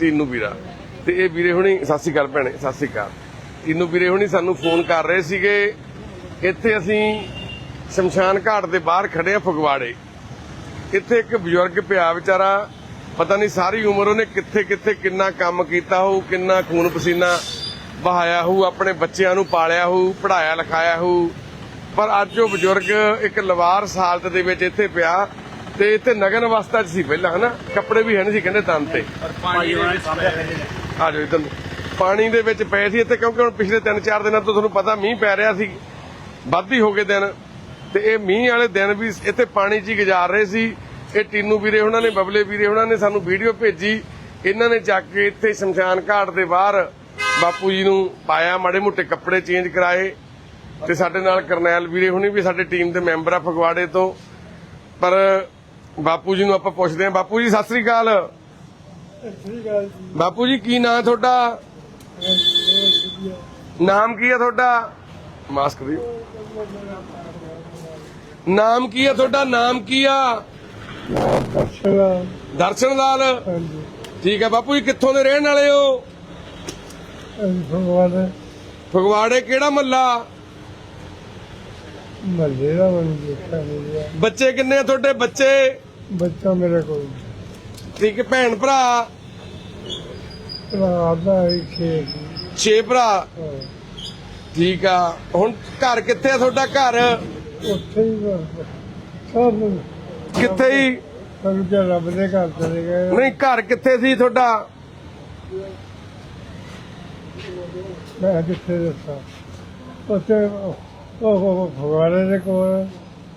ਟੀਨੂ ਵੀਰਾ। ਤੇ ਇਹ ਵੀਰੇ ਹੁਣੀ, ਸਤਿ ਸ਼੍ਰੀ ਅਕਾਲ ਭੈਣੇ, ਸਤਿ ਸ਼੍ਰੀ ਅਕਾਲ। ਟੀਨੂ ਵੀਰੇ ਹੁਣੀ ਸਾਨੂੰ ਫੋਨ ਕਰ ਰਹੇ ਸੀਗੇ। ਇੱਥੇ ਅਸੀਂ ਸ਼ਮਸ਼ਾਨ ਘਾਟ ਦੇ ਬਾਹਰ ਖੜੇ ਆ ਫਗਵਾੜੇ। ਇੱਥੇ ਇੱਕ ਬਜ਼ੁਰਗ ਪਿਆ ਵਿਚਾਰਾ, ਪਤਾ ਨਹੀਂ ਸਾਰੀ ਉਮਰ ਉਹਨੇ ਕਿੱਥੇ ਕਿੱਥੇ ਕਿੰਨਾ ਕੰਮ ਕੀਤਾ ਹੋਊ, ਕਿੰਨਾ ਖੂਨ ਪਸੀਨਾ ਬਹਾਇਆ ਹੋਊ, ਆਪਣੇ ਬੱਚਿਆਂ ਨੂੰ ਪਾਲਿਆ ਹੋਊ ਪੜਾਇਆ ਲਿਖਾਇਆ ਹੋਊ। ਪਰ ਅੱਜ ਉਹ ਬਜ਼ੁਰਗ ਇੱਕ ਲਵਾਰ ਸਾਲਤ ਦੇ ਵਿੱਚ ਇੱਥੇ ਪਿਆ। ਤੇ ਇੱਥੇ ਨਗਨ ਅਵਸਥਾ 'ਚ ਸੀ ਪਹਿਲਾਂ ਹਨਾ? ਕੱਪੜੇ ਵੀ ਹੈ ਨਹੀਂ ਸੀ ਕਹਿੰਦੇ ਤਨ ਤੇ। ਆ ਜਾਓ ਇਧਰ ਪਾਣੀ ਦੇ ਵਿੱਚ ਪਏ ਸੀ ਇੱਥੇ ਕਿਉਂਕਿ ਹੁਣ ਪਿਛਲੇ 3-4 ਦਿਨਾਂ ਤੋਂ ਤੁਹਾਨੂੰ ਪਤਾ ਮੀਂਹ ਪੈ ਰਿਹਾ ਸੀ। ਵੱਧ ਹੀ ਹੋ ਗਏ ਦਿਨ। ਤੇ ਇਹ ਮੀਂਹ ਵਾਲੇ ਦਿਨ ਵੀ ਇੱਥੇ ਪਾਣੀ 'ਚ ਹੀ ਗੁਜ਼ਾਰ ਰਹੇ ਸੀ। ਇਹ ਟੀਨੂ ਵੀਰੇ ਉਹਨਾਂ ਨੇ ਬਬਲੇ ਵੀਰੇ ਉਹਨਾਂ ਨੇ ਸਾਨੂੰ ਵੀਡੀਓ ਭੇਜੀ। ਇਹਨਾਂ ਨੇ ਜਾ ਕੇ ਇੱਥੇ ਸ਼ਮਸ਼ਾਨ ਘਾਟ ਦੇ ਬਾਹਰ ਬਾਪੂ ਜੀ ਨੂੰ ਪਾਇਆ ਮਾੜੇ ਮੋਟੇ ਕੱਪੜੇ ਚੇਂਜ ਕਰਾਏ। ਤੇ ਸਾਡੇ ਨਾਲ ਕਰਨੈਲ ਵੀਰੇ ਹੁਣੀ ਵੀ ਸਾਡੇ ਟੀਮ ਦੇ ਮੈਂਬਰ ਆ ਫਗਵਾੜੇ ਤੋਂ। ਪਰ ਬਾਪੂ ਜੀ ਨੂੰ ਆਪਾਂ ਪੁੱਛਦੇ ਹਾਂ। ਬਾਪੂ ਜੀ ਸਤਿ ਸ੍ਰੀ ਅਕਾਲ। ਬਾਪੂ ਜੀ ਕੀ ਨਾਂ ਤੁਹਾਡਾ? ਨਾਮ ਕੀ ਹੈ ਤੁਹਾਡਾ? ਮਾਸਕ ਦੀ ਨਾਮ ਕੀ ਹੈ ਤੁਹਾਡਾ? ਨਾਮ ਕੀ ਆ? ਦਰਸ਼ਨ ਲਾਲ। ਠੀਕ ਹੈ ਬਾਪੂ ਜੀ ਕਿੱਥੋਂ ਦੇ ਰਹਿਣ ਵਾਲੇ ਹੋ? ਭਗਵਾਨ ਫਗਵਾੜੇ ਕਿਹੜਾ ਮੱਲਾ? ਮੱਲੇ ਦਾ ਮਨ ਦੇਖਿਆ ਨਹੀਂ ਬੱਚੇ ਕਿੰਨੇ ਆ ਤੁਹਾਡੇ? ਬੱਚੇ? ਬੱਚਾ ਮੇਰੇ ਕੋਲ। ਠੀਕ ਹੈ ਭੈਣ ਭਰਾ? ਰਾਤ ਦਾ ਹੀ ਖੇਤ 6 ਭਰਾ? ਠੀਕ ਆ। ਹੁਣ ਘਰ ਕਿੱਥੇ ਆ ਤੁਹਾਡਾ ਘਰ? ਉੱਥੇ ਹੀ ਬਸ ਸਭ। ਕਿੱਥੇ ਹੀ ਸਭ ਜੇ ਰੱਬ ਦੇ ਘਰ ਚਲੇ ਗਏ ਨਹੀਂ ਘਰ ਕਿੱਥੇ ਸੀ ਤੁਹਾਡਾ? ਮੈਂ ਕਿੱਥੇ ਦੱਸਾਂ? ਉੱਥੇ ਉਹ ਉਹ ਭਗਵਾਨੇ ਦੇ ਕੋਲ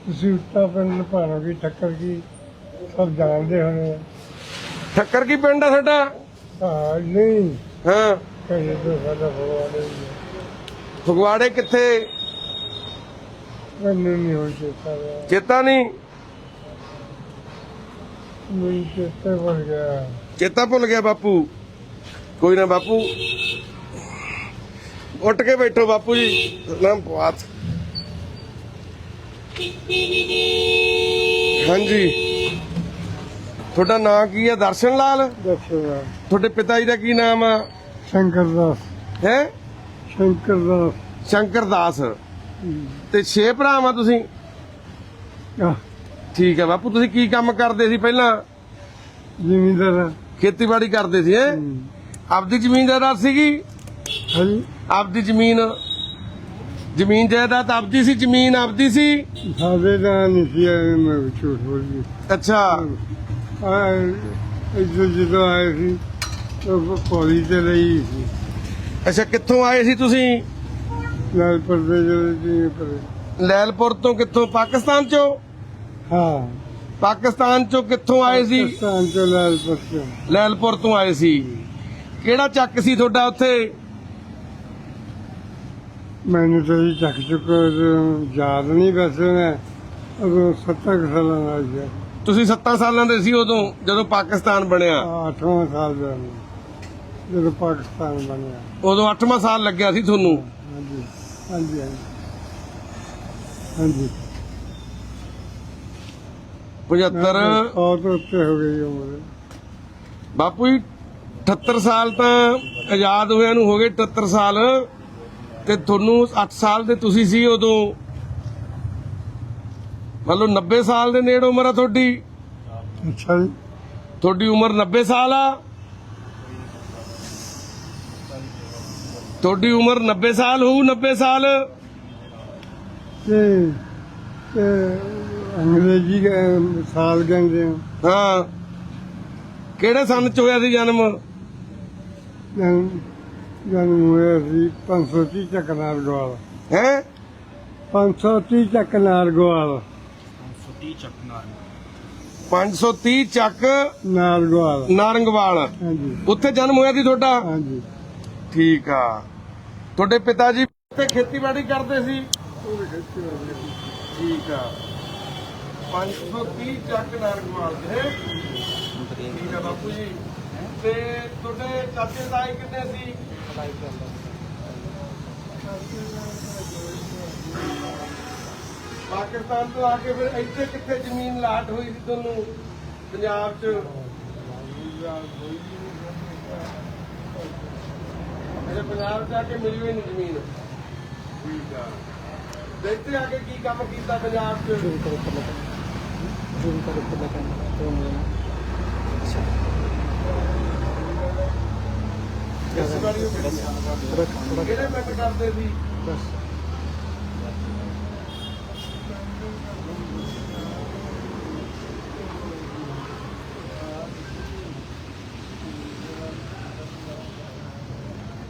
ਤੁਸੀਂ ਉੱਤਾ ਪਿੰਡ ਭਾਣੋ ਕੀ ਟੱਕਰ ਕੀ? ਸਭ ਜਾਣਦੇ ਹੋਣੇ ਠੱਕਰ ਕੀ ਪਿੰਡ ਆ ਤੁਹਾਡਾ? ਹਾਂ ਨਹੀਂ। ਹਾਂ। ਕਹੇ ਤੋਂ ਸਾਡਾ ਭਗਵਾਨੇ ਹੀ ਹੈ। ਫਗਵਾੜੇ ਕਿੱਥੇ? ਮੈਨੂੰ ਨਹੀਂ ਹੋ ਚੇਤਾ ਰਿਹਾ। ਚੇਤਾ ਨਹੀਂ? ਮੈਨੂੰ ਚੇਤੇ ਭੁੱਲ ਗਿਆ। ਚੇਤਾ ਭੁੱਲ ਗਿਆ ਬਾਪੂ। ਕੋਈ ਨਾ ਬਾਪੂ। ਉੱਠ ਕੇ ਬੈਠੋ ਬਾਪੂ ਜੀ। ਨਾਮ ਪਵਾਤ ਹਾਂਜੀ। ਤੁਹਾਡਾ ਨਾਂ ਕੀ ਹੈ ਦਰਸ਼ਨ ਲਾਲ? ਦੱਸੋ ਤੁਹਾਡੇ ਪਿਤਾ ਜੀ ਦਾ ਕੀ ਨਾਮ ਆ? ਸ਼ੰਕਰ ਦਾਸ। ਹੈ? ਸ਼ੰਕਰ ਦਾਸ। ਸ਼ੰਕਰ ਦਾਸ। ਤੇ ਛੇ ਭਰਾ ਵਾਂ ਤੁਸੀਂ? ਆਹ, ਠੀਕ ਹੈ ਬਾਪੂ ਤੁਸੀਂ ਕੀ ਕੰਮ ਕਰਦੇ ਸੀ ਪਹਿਲਾਂ? ਜ਼ਿਮੀਂਦਾਰ ਖੇਤੀਬਾੜੀ ਕਰਦੇ ਸੀ ਹੈ? ਆਪਦੀ ਜ਼ਮੀਨ ਜਾਇਦਾਦ ਸੀਗੀ? ਹਾਂਜੀ। ਆਪਦੀ ਜ਼ਮੀਨ। ਜ਼ਮੀਨ ਜਾਇਦਾਦ ਆਪਦੀ ਸੀ ਜ਼ਮੀਨ ਆਪਦੀ ਸੀ? ਸਾਡੇ ਦਾ ਨਹੀਂ ਸੀ ਐਵੇਂ ਮੈਂ ਝੂਠ ਬੋਲ ਗਈ। ਅੱਛਾ। ਆ ਇੱਥੇ ਜਦੋਂ ਆਏ ਸੀ ਉਹ ਪੌੜੀ ਤੇ ਲਈ ਸੀ। ਅੱਛਾ ਕਿੱਥੋਂ ਆਏ ਸੀ ਤੁਸੀਂ? ਲਾਲ ਪਰਦੇ ਜਿਹੜੇ ਪਰ ਲੈਲਪੁਰ ਤੋਂ ਕਿੱਥੋਂ? ਪਾਕਿਸਤਾਨ ਚੋਂ? ਹਾਂ। ਪਾਕਿਸਤਾਨ ਚੋਂ ਕਿੱਥੋਂ ਆਏ ਸੀ? ਪਾਕਿਸਤਾਨ ਤੋਂ ਲਾਲ ਪਰਦੇ ਲੈਲਪੁਰ ਤੋਂ ਆਏ ਸੀ। ਕਿਹੜਾ ਚੱਕ ਸੀ ਤੁਹਾਡਾ ਉੱਥੇ? ਮੈਨੂੰ ਤਾਂ ਜੀ ਚੱਕ ਚੁੱਕ ਯਾਦ ਨਹੀਂ ਵੈਸੇ ਮੈਂ। ਸੱਤਾਂ ਕੁ ਸਾਲਾਂ ਦਾ ਸੀ ਤੁਸੀਂ 7 ਸਾਲਾਂ ਦੇ ਸੀ ਉਦੋਂ ਜਦੋਂ ਪਾਕਿਸਤਾਨ ਬਣਿਆ। ਅੱਠਵਾਂ ਸਾਲ ਦਾ ਜਦੋਂ ਪਾਕਿਸਤਾਨ ਬਣਿਆ। ਉਦੋਂ 8ਵਾਂ ਸਾਲ ਲੱਗਿਆ ਸੀ ਤੁਹਾਨੂੰ? ਹਾਂਜੀ ਹਾਂਜੀ ਹਾਂਜੀ। ਹਾਂਜੀ। 75 ਸੌ ਤੋਂ ਉੱਤੇ ਹੋ ਗਈ ਉਮਰ। ਬਾਪੂ ਜੀ 78 ਸਾਲ ਤਾਂ ਆਜ਼ਾਦ ਹੋਇਆਂ ਨੂੰ ਹੋ ਗਏ 78 ਸਾਲ। ਤੇ ਤੁਹਾਨੂੰ 8 ਸਾਲ ਦੇ ਤੁਸੀਂ ਸੀ ਉਦੋਂ। ਮੰਨ ਲਓ 90 ਸਾਲ ਦੇ ਨੇੜੇ ਉਮਰ ਆ ਤੁਹਾਡੀ। ਅੱਛਾ ਜੀ। ਤੁਹਾਡੀ ਉਮਰ 90 ਸਾਲ ਆ। ਤੁਹਾਡੀ ਉਮਰ 90 ਸਾਲ ਹੋਊ 90 ਸਾਲ। ਤੇ ਤੇ ਅੰਗਰੇਜ਼ੀ ਦੇ ਸਾਲ ਕਹਿੰਦੇ ਆ। ਹਾਂ। ਕਿਹੜੇ ਸੰਨ ਚ ਹੋਇਆ ਸੀ ਜਨਮ? ਜਨ ਜਨਮ ਹੋਇਆ ਸੀ 530 ਚੱਕ ਨਾਲ ਗਵਾਲ। ਹੈ? 530 ਚੱਕ ਨਾਲ ਗਵਾਲ। 530 ਚੱਕ ਨਾਲ ਗਵਾਲ ਨਾਰੰਗਵਾਲ। ਹਾਂਜੀ। ਉੱਥੇ ਜਨਮ ਹੋਇਆ ਸੀ ਤੁਹਾਡਾ? ਹਾਂਜੀ। ਠੀਕ ਆ। ਤੁਹਾਡੇ ਪਿਤਾ ਜੀ ਤੇ ਖੇਤੀਬਾੜੀ ਕਰਦੇ ਸੀ? ਠੀਕ ਆ। 530 ਚੱਕ ਨਾਰੰਗਵਾਲ ਦੇ। ਠੀਕ ਆ ਬਾਪੂ ਜੀ। ਤੇ ਤੁਹਾਡੇ ਚਾਚੇ ਤਾਈ ਕਿੰਨੇ ਸੀ? ਪਾਕਿਸਤਾਨ ਤੋਂ ਆ ਕੇ ਫਿਰ ਇੱਥੇ ਕਿੱਥੇ ਜ਼ਮੀਨ ਲਾਟ ਹੋਈ ਸੀ ਤੁਹਾਨੂੰ? ਪੰਜਾਬ 'ਚ? ਮੇਰੇ ਪੰਜਾਬ ਚ ਆ ਕੇ ਮਿਲੀ ਹੋਈ ਨਹੀਂ ਜ਼ਮੀਨ। ਠੀਕ ਆ। ਕੇ ਕੀ ਕੰਮ ਕੀਤਾ ਪੰਜਾਬ ਚ? ਜ਼ੂਮ ਕਰੋ ਉੱਪਰ ਉੱਪਰ ਉਹ ਕਿਹੜੇ ਕਰਦੇ ਸੀ? ਬਸ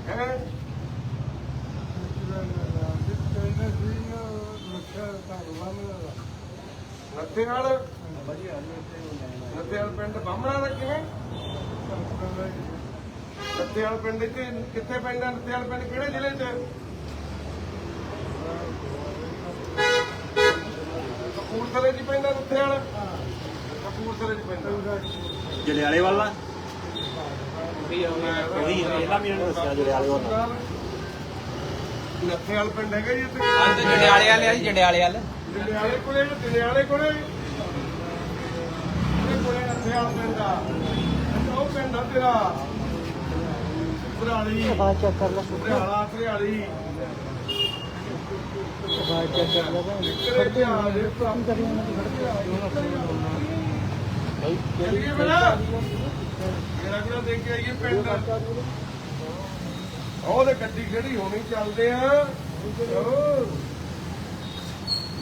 ਹੈ ਨੱਥੇ ਨਾਲ ਵਾਲ ਪਿੰਡ ਬਾਹਮਣਾ ਦਾ ਕਿਵੇਂ ਵਾਲ ਪਿੰਡ ਕਿੱਥੇ ਪੈਂਦਾ? ਵਾਲ ਪਿੰਡ ਕਿਹੜੇ ਜ਼ਿਲ੍ਹੇ 'ਚ? ਕਪੂਰਥਲੇ 'ਚ ਪੈਂਦਾ ਨੱਥੇ ਵਾਲ? ਕਪੂਰਥਲੇ 'ਚ ਪੈਂਦਾ। ਜਲਿਆਲੇ ਵਾਲਾ ਉਹੀ ਉਹੀ ਪਹਿਲਾਂ ਵੀ ਇਹਨੇ ਦੱਸਿਆ ਜਲਿਆਲੇ ਵਾਲਾ ਨੱਥੇ ਵਾਲ ਪਿੰਡ ਹੈਗਾ ਜੀ ਇੱਥੇ ਤੇ ਜੰਡਿਆਲੇ ਵਾਲੇ ਆ ਜੀ ਜੰਡਿਆਲੇ ਵਾਲੇ। ਜਲਿਆਲੇ ਕੋਲੇ ਜਲਿਆਲੇ ਕੋਲੇ। ਪਿੰਡ ਉਹ ਪਿੰਡ ਆ ਤੇਰਾ। ਭਰਾਲੀ। ਆਵਾਜ਼ ਚੈੱਕ ਕਰ ਲੈ। ਭਰਾਲਾ ਭਰਾਲੀ ਆਵਾਜ਼ ਚੈੱਕ ਕਰ ਲੈ ਭਾਈ ਕਿਹੜੇ ਭਰਾ ਦੇ ਭਰਾ ਕੀ ਕਰੀ ਉਹਨਾਂ ਦੀ ਭਾਈ ਚੱਲੀਏ ਬਣਾ ਮੇਰਾ ਕਿਹੜਾ ਦੇਖ ਕੇ ਆਈਏ ਪਿੰਡ? ਉਹਦੇ ਗੱਡੀ ਖੜੀ ਹੋਣੀ? ਚੱਲਦੇ ਆ।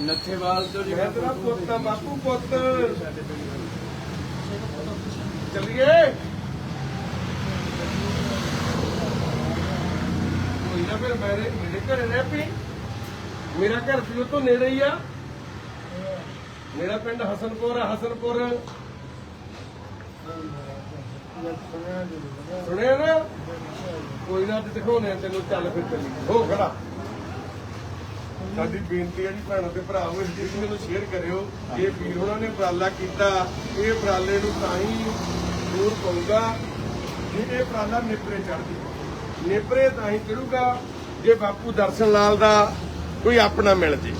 ਨੱਥੇਵਾਲ ਤੋਂ ਤੇਰਾ ਪੁੱਤ ਬਾਪੂ ਪੁੱਤ। ਚੱਲੀਏ। ਕੋਈ ਨਾ ਫਿਰ ਮੇਰੇ ਮੇਰੇ ਘਰੇ ਰਹਿ ਪਈ ਮੇਰਾ ਘਰ ਵੀ ਤੋਂ ਨੇੜੇ ਹੀ ਆ। ਮੇਰਾ ਪਿੰਡ ਹਸਨਪੁਰ ਆ, ਹਸਨਪੁਰ। ਸੁਣਿਆ ਨਾ? ਕੋਈ ਨਾ ਤੇ ਦਿਖਾਉਣੇ ਤੈਨੂੰ, ਚੱਲ ਫਿਰ ਚੱਲੀ ਹੋ, ਖੜਾ। ਸਾਡੀ ਬੇਨਤੀ ਹੈ ਜੀ ਭੈਣਾਂ ਤੇ ਭਰਾਵੋ ਇਸ ਚੀਜ਼ ਨੂੰ ਸ਼ੇਅਰ ਕਰਿਓ। ਇਹ ਵੀਰ ਉਹਨਾਂ ਨੇ ਉਪਰਾਲਾ ਕੀਤਾ, ਇਹ ਉਪਰਾਲੇ ਨੂੰ ਤਾਂ ਹੀ ਦੂਰ ਪਊਗਾ ਜੇ ਇਹ ਉਪਰਾਲਾ ਨਿਪਰੇ ਚੜ੍ਹਦੀ ਨਿਪਰੇ ਤਾਂ ਹੀ ਚੜੂਗਾ ਜੇ ਬਾਪੂ ਦਰਸ਼ਨ ਲਾਲ ਦਾ ਕੋਈ ਆਪਣਾ ਮਿਲ ਜੇ।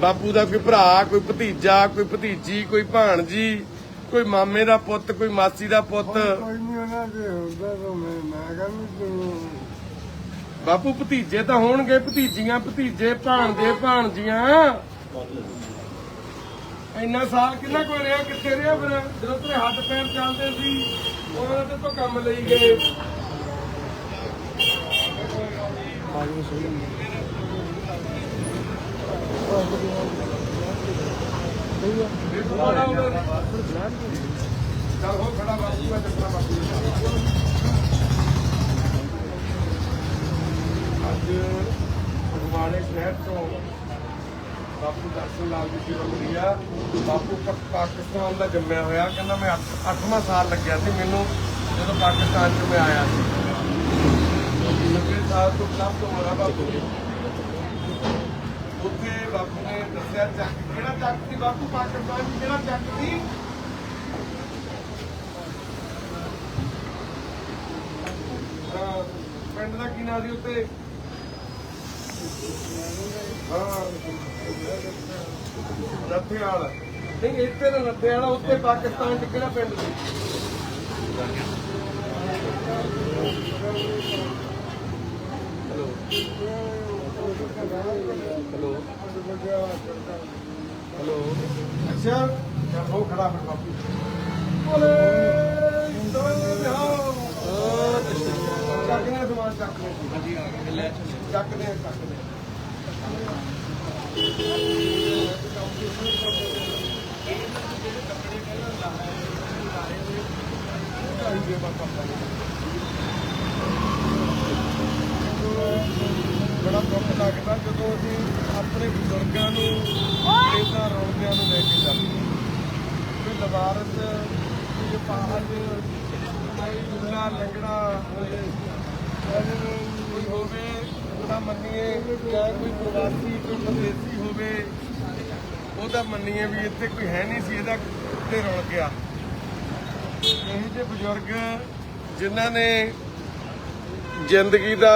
ਬਾਪੂ ਦਾ ਕੋਈ ਭਰਾ ਕੋਈ ਭਤੀਜਾ ਕੋਈ ਭਤੀਜੀ ਕੋਈ ਭਾਣਜੀ ਕੋਈ ਮਾਮੇ ਦਾ ਪੁੱਤ ਕੋਈ ਮਾਸੀ ਦਾ ਪੁੱਤ। ਕੋਈ ਨਹੀਂ ਉਹਨਾਂ ਦੇ ਹੁੰਦਾ ਤਾਂ ਮੈਂ ਮੈਂ ਕਹਿੰਦਾ ਤੂੰ ਬਾਪੂ ਭਤੀਜੇ ਤਾਂ ਹੋਣਗੇ ਭਤੀਜੀਆਂ ਭਤੀਜੇ ਭਾਣਜੇ ਭਾਣਜੀਆਂ। ਇੰਨਾ ਸਾਲ ਕਿੰਨਾ ਕੋਈ ਰਿਹਾ, ਕਿੱਥੇ ਰਿਹਾ ਫਿਰ? ਜਦੋਂ ਤੇਰੇ ਹੱਥ ਪੈਰ ਚੱਲਦੇ ਸੀ, ਉਹਨਾਂ ਤੇ ਤੋਂ ਕੰਮ ਲਈ ਗਏ। ਚੱਲ ਹੋ ਖੜਾ ਬਾਪੂ ਮੈਂ ਚੱਕਣਾ ਬਾਪੂ ਅੱਜ ਫਗਵਾੜੇ ਸ਼ਹਿਰ ਤੋਂ ਬਾਪੂ ਦਰਸ਼ਨ ਲਾਲ ਜੀ ਦੀ ਮਿਲੀ ਆ। ਬਾਪੂ ਪਾਕਿਸਤਾਨ ਦਾ ਜੰਮਿਆ ਹੋਇਆ। ਕਹਿੰਦਾ ਮੈਂ 8ਵਾਂ ਸਾਲ ਲੱਗਿਆ ਸੀ। ਮੈਨੂੰ ਜਦੋਂ ਪਾਕਿਸਤਾਨ ਚ ਮੈਂ ਆਇਆ ਸੀ। 90 ਸਾਲ ਤੋਂ ਪਲੱਸ ਤੋਂ ਹੋਇਆ ਬਾਪੂ। ਉੱਥੇ ਬਾਪੂ ਨੇ ਦੱਸਿਆ, ਚੱਕ ਕਿਹੜਾ ਚੱਕ ਸੀ ਬਾਪੂ? ਪਾਕਿਸਤਾਨ ਚ ਕਿਹੜਾ ਚੱਕ ਸੀ? ਪਿੰਡ ਦਾ ਕੀ ਨਾਂ ਸੀ ਉੱਤੇ ਹਾਂ ਨੱਥੇਵਾਲ ਨਹੀਂ ਇੱਥੇ ਤਾਂ ਨੱਥੇਵਾਲ ਆ, ਉੱਤੇ ਪਾਕਿਸਤਾਨ ਚ ਕਿਹੜਾ ਪਿੰਡ ਸੀ? ਹੈਲੋ। ਹੈਲੋ। ਅੱਛਾ। ਚੱਲ ਹੋ ਖੜਾ ਫਿਰ ਬਾਪੂ। ਬੋਲੇ ਚੱਕਨੇ ਸਮਾਨ ਚੱਕਨੇ ਚੱਕਦੇ ਚੱਕਦੇ ਬੜਾ ਦੁੱਖ ਲੱਗਦਾ ਜਦੋਂ ਅਸੀਂ ਆਪਣੇ ਬਜ਼ੁਰਗਾਂ ਨੂੰ ਇਹਨਾਂ ਰੌਣਕਿਆਂ ਨੂੰ ਲੈ ਕੇ ਜਾਂਦੇ ਹਾਂ। ਕੋਈ ਲਵਾਰਸ ਕੋਈ ਅਪਾਹਜ ਕੋਈ ਦੁੱਲਾ ਲੰਗੜਾ ਕੋਈ ਹੋਵੇ ਤਾਂ ਮੰਨੀਏ, ਜਾਂ ਕੋਈ ਪ੍ਰਵਾਸੀ, ਕੋਈ ਪਰਦੇਸੀ ਹੋਵੇ, ਉਹਦਾ ਮੰਨੀਏ ਵੀ ਇੱਥੇ ਕੋਈ ਹੈ ਨਹੀਂ ਸੀ, ਇਹਦਾ ਉੱਤੇ ਰੁਲ ਗਿਆ। ਇਹੋ ਜਿਹੇ ਬਜ਼ੁਰਗ ਜਿਨ੍ਹਾਂ ਨੇ ਜ਼ਿੰਦਗੀ ਦਾ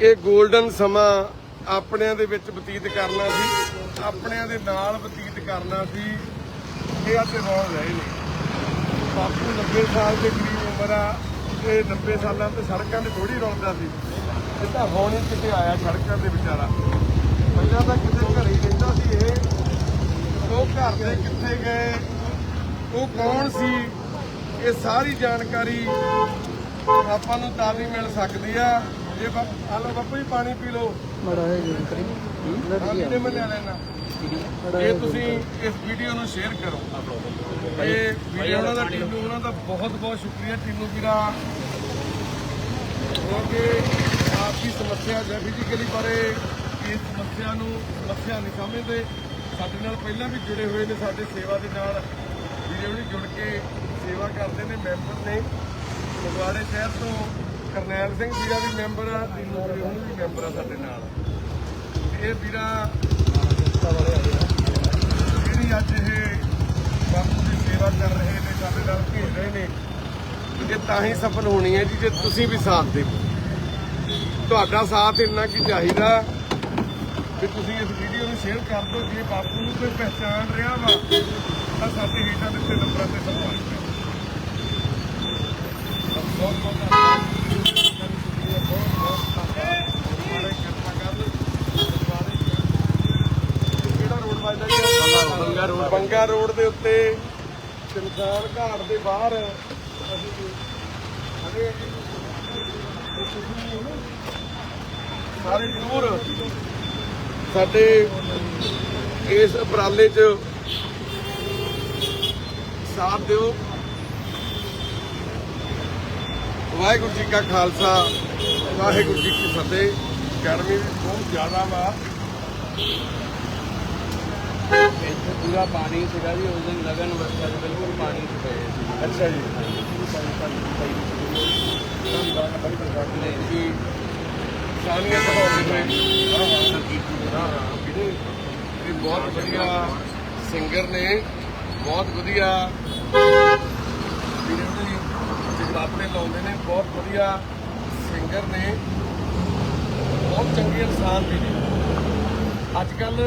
ਇਹ 골ਡਨ ਸਮਾਂ ਆਪਣਿਆਂ ਦੇ ਵਿੱਚ ਬਤੀਤ ਕਰਨਾ ਸੀ, ਆਪਣਿਆਂ ਦੇ ਨਾਲ ਬਤੀਤ ਕਰਨਾ ਸੀ, ਇਹ ਅੱਜ ਰੌਲ ਰਹੇ ਨੇ। ਬਾਪੂ 90 ਸਾਲ ਦੇ ਕਰੀਬ ਉਮਰ ਆ, ਇਹ 90 ਸਾਲਾਂ ਤੇ ਸੜਕਾਂ ਤੇ ਥੋੜੀ ਰੁਲਦਾ ਸੀ। ਇਹ ਤਾਂ ਹੁਣ ਹੀ ਕਿਤੇ ਆਇਆ ਸੜਕਾਂ ਤੇ ਵਿਚਾਰਾ। ਪਹਿਲਾਂ ਤਾਂ ਕਿਤੇ ਘਰੇ ਹੀ ਰਹਿੰਦਾ ਸੀ ਇਹ। ਉਹ ਘਰ ਦੇ ਕਿੱਥੇ ਗਏ? ਉਹ ਕੌਣ ਸੀ? ਇਹ ਸਾਰੀ ਜਾਣਕਾਰੀ ਆਪਾਂ ਨੂੰ ਤਾਂ ਵੀ ਮਿਲ ਸਕਦੀ ਆ। ਜੇ ਲਓ ਬਾਪੂ ਜੀ ਪਾਣੀ ਪੀ ਲਓ। ਮੜਾ ਹੈ ਜੀ ਕਰੀ ਮੈਂ ਲੈ ਲੈਣਾ? ਇਹ ਤੁਸੀਂ ਇਸ ਵੀਡੀਓ ਨੂੰ ਸ਼ੇਅਰ ਕਰੋ। ਇਹ ਵੀਡੀਓ ਉਹਨਾਂ ਦਾ ਟੀਨੂ ਉਹਨਾਂ ਦਾ ਬਹੁਤ ਬਹੁਤ ਸ਼ੁਕਰੀਆ ਟੀਨੂ ਵੀਰਾ। ਕਿਉਂਕਿ ਆਪਕੀ ਸਮੱਸਿਆ ਜਾਂ ਫਿਜ਼ੀਕਲੀ ਬਾਰੇ ਇਸ ਸਮੱਸਿਆ ਨੂੰ ਸਮੱਸਿਆ ਨਹੀਂ ਸਮਝਦੇ। ਸਾਡੇ ਨਾਲ ਪਹਿਲਾਂ ਵੀ ਜੁੜੇ ਹੋਏ ਨੇ ਸਾਡੇ ਸੇਵਾ ਦੇ ਨਾਲ। ਵੀਡੀਓ ਨੂੰ ਜੁੜ ਕੇ ਸੇਵਾ ਕਰਦੇ ਨੇ ਮੈਂਬਰ ਨੇ। ਫਗਵਾੜੇ ਸ਼ਹਿਰ ਤੋਂ ਕਰਨੈਲ ਸਿੰਘ ਵੀਰਾ ਵੀ ਮੈਂਬਰ ਆ ਟੀਨੂ ਵੀਰੇ ਉਹ ਵੀ ਮੈਂਬਰ ਆ ਸਾਡੇ ਨਾਲ। ਇਹ ਵੀਰਾ ਜਿਹੜੀ ਅੱਜ ਇਹ ਬਾਪੂ ਦੀ ਸੇਵਾ ਕਰ ਰਹੇ ਨੇ, ਸਾਡੇ ਨਾਲ ਭੇਜ ਰਹੇ ਨੇ, ਇਹ ਤਾਂ ਹੀ ਸਫਲ ਹੋਣੀ ਹੈ ਜੀ, ਜੇ ਤੁਸੀਂ ਵੀ ਸਾਥ ਦੇਵੋ ਤੁਹਾਡਾ ਸਾਥ ਇੰਨਾ ਕੀ ਚਾਹੀਦਾ ਕਿ ਤੁਸੀਂ ਇਸ ਵੀਡੀਓ ਨੂੰ ਸ਼ੇਅਰ ਕਰ ਦਿਓ, ਜੇ ਬਾਪੂ ਨੂੰ ਕੋਈ ਪਹਿਚਾਣ ਰਿਹਾ ਵਾ, ਤਾਂ ਸਾਡੇ ਹੇਠਾਂ ਦਿੱਤੇ ਨੰਬਰਾਂ ਤੇ ਸੰਪਰਕ ਕਰੋ ਧੰਨਵਾਦ। ਬੰਗਾ ਰੋਡ ਦੇ ਉੱਤੇ ਸ਼ਮਸ਼ਾਨ ਘਾਟ ਦੇ ਬਾਹਰ। ਅਸੀਂ ਖੜੇ ਸਾਰੇ ਜ਼ਰੂਰ। ਸਾਡੇ ਇਸ ਉਪਰਾਲੇ 'ਚ ਸਾਥ ਦਿਓ। ਵਾਹਿਗੁਰੂ ਜੀ ਕਾ ਖਾਲਸਾ ਵਾਹਿਗੁਰੂ ਜੀ ਕੀ ਫਤਿਹ। ਗਰਮੀ ਵੀ ਬਹੁਤ ਜ਼ਿਆਦਾ ਵਾ। ਇੱਥੇ ਪੂਰਾ ਪਾਣੀ ਸੀਗਾ ਜੀ ਉਸ ਦਿਨ ਲਗਨ ਵਰਖਾ ਦੇ ਬਿਲਕੁਲ ਪਾਣੀ ਚ ਪਏ ਸੀ ਅੱਛਾ ਜੀ। ਜੀ ਸਾਨੀਆਂ ਦਿਖਾਉਂਦੇ ਪਏ ਹਾਂ ਇਹ ਬਹੁਤ ਵਧੀਆ ਸਿੰਗਰ ਨੇ ਬਹੁਤ ਵਧੀਆ ਵੀਰੇ ਲਾਉਂਦੇ ਨੇ ਬਹੁਤ ਵਧੀਆ ਸਿੰਗਰ ਨੇ ਬਹੁਤ ਚੰਗੇ ਇਨਸਾਨ ਵੀ ਨੇ ਅੱਜ ਕੱਲ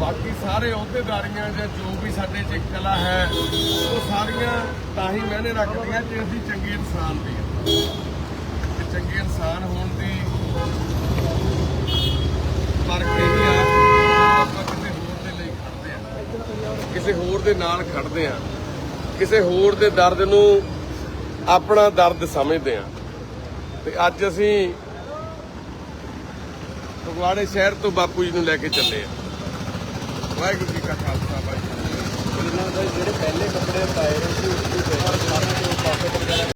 ਬਾਕੀ ਸਾਰੇ ਅਹੁਦੇਦਾਰੀਆਂ ਜਾਂ ਜੋ ਵੀ ਸਾਡੇ 'ਚ ਕਲਾ ਹੈ ਉਹ ਸਾਰੀਆਂ ਤਾਂ ਹੀ ਮੈਨੇ ਰੱਖਦੀਆਂ ਜੇ ਅਸੀਂ ਚੰਗੇ ਇਨਸਾਨ ਵੀ ਹਾਂ। ਚੰਗੇ ਇਨਸਾਨ ਹੋਣ ਦੀ ਫ਼ਰਕ ਇਹ ਆ ਆਪਾਂ ਕਿਸੇ ਹੋਰ ਦੇ ਲਈ ਖੜਦੇ ਆ। ਕਿਸੇ ਹੋਰ ਦੇ ਨਾਲ ਖੜਦੇ ਆ। ਕਿਸੇ ਹੋਰ ਦੇ ਦਰਦ ਨੂੰ ਆਪਣਾ ਦਰਦ ਸਮਝਦੇ ਆ। ਤੇ ਅੱਜ ਅਸੀਂ ਫਗਵਾੜੇ ਸ਼ਹਿਰ ਤੋਂ ਬਾਪੂ ਜੀ ਨੂੰ ਲੈ ਕੇ ਚੱਲੇ ਆ। ਵਾਹਿਗੁਰੂ ਜੀ ਕਾ ਖਾਲਸਾ, ਵਾਹਿਗੁਰੂ ਜੀ ਜਿਹੜੇ ਪਹਿਲੇ ਕੱਪੜੇ ਪਾਏ ਸੀ, ਉਸ ਦੀ ਵਜ੍ਹਾ ਨਾਲ ਵਗੈਰਾ